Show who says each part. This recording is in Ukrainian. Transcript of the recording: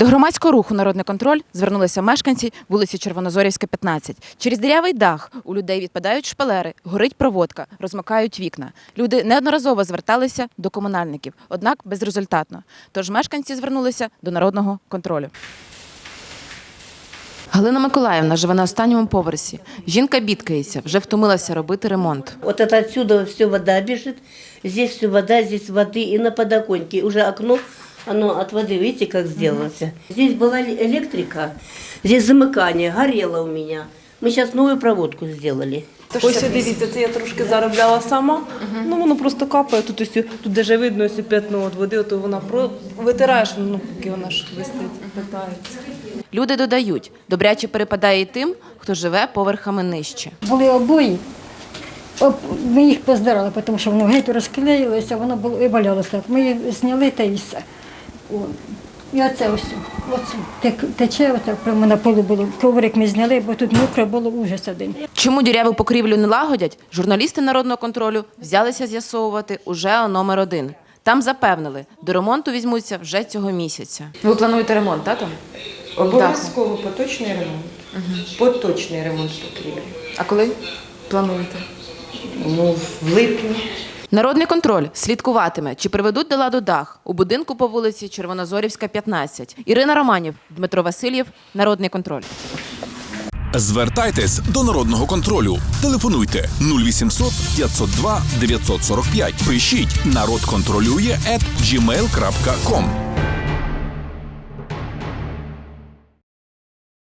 Speaker 1: До громадського руху Народний контроль звернулися мешканці вулиці Червонозорівська, 15. Через дірявий дах у людей відпадають шпалери, горить проводка, розмикають вікна. Люди неодноразово зверталися до комунальників, однак безрезультатно. Тож мешканці звернулися до народного контролю. Галина Миколаївна живе на останньому поверсі. Жінка бідкається, вже втомилася робити ремонт.
Speaker 2: Это отсюда все вода бежит, здесь все вода, здесь воды и на подоконнике. Уже окно, оно от воды, видите, как сделалось. Здесь была л- электрика, здесь замыкание, горело у меня. Мы сейчас новую проводку сделали.
Speaker 3: Ось дивіться, це я трошки заробляла сама. Ну воно просто капає. Тут ось тут даже видно ось п'ятно від води, то вона про витираєш, ну поки вона ж вистить, питається.
Speaker 1: Люди додають, добряче перепадає і тим, хто живе поверхами нижче.
Speaker 4: Були обої. Об- Ми їх поздирали, тому що воно геть розклеїлося, воно було і валялося так. Ми їх зняли та і все. О. І оце ось, оце тек- тече, отак прямо на полу було. Коврик ми зняли, бо тут мокро було ужас один.
Speaker 1: Чому діряву покрівлю не лагодять? Журналісти народного контролю взялися з'ясовувати уже номер один. Там запевнили, до ремонту візьмуться вже цього місяця. Ви плануєте ремонт, так? Там?
Speaker 5: Обов'язково поточний ремонт. Поточний ремонт покрівлі.
Speaker 1: А коли плануєте?
Speaker 5: Ну, в липні.
Speaker 1: Народний контроль слідкуватиме, чи приведуть до ладу дах у будинку по вулиці Червонозорівська, 15. Ірина Романів, Дмитро Васильєв, Народний контроль.
Speaker 6: Звертайтесь до народного контролю. Телефонуйте 0800 502 945. Пишіть народ контролює at.